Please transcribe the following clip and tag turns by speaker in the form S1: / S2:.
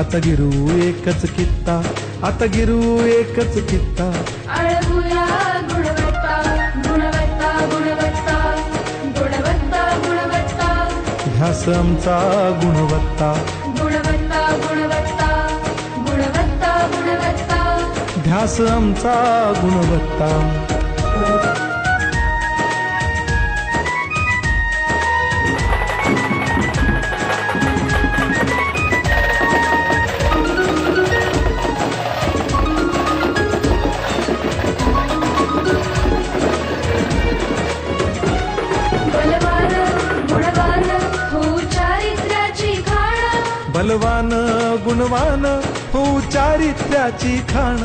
S1: आता गिरू एकच कित्ता आता गिरू एकच कित्ता.
S2: अळगुया गुणवत्ता गुणवत्ता गुणवत्ता गुणवत्ता गुणवत्ता.
S1: ध्यास आमचा गुणवत्ता.
S2: गुणवत्ता गुणवत्ता गुणवत्ता गुणवत्ता.
S1: ध्यास आमचा गुणवत्ता.
S2: बलवान गुणवान हो
S1: त्याची खाण.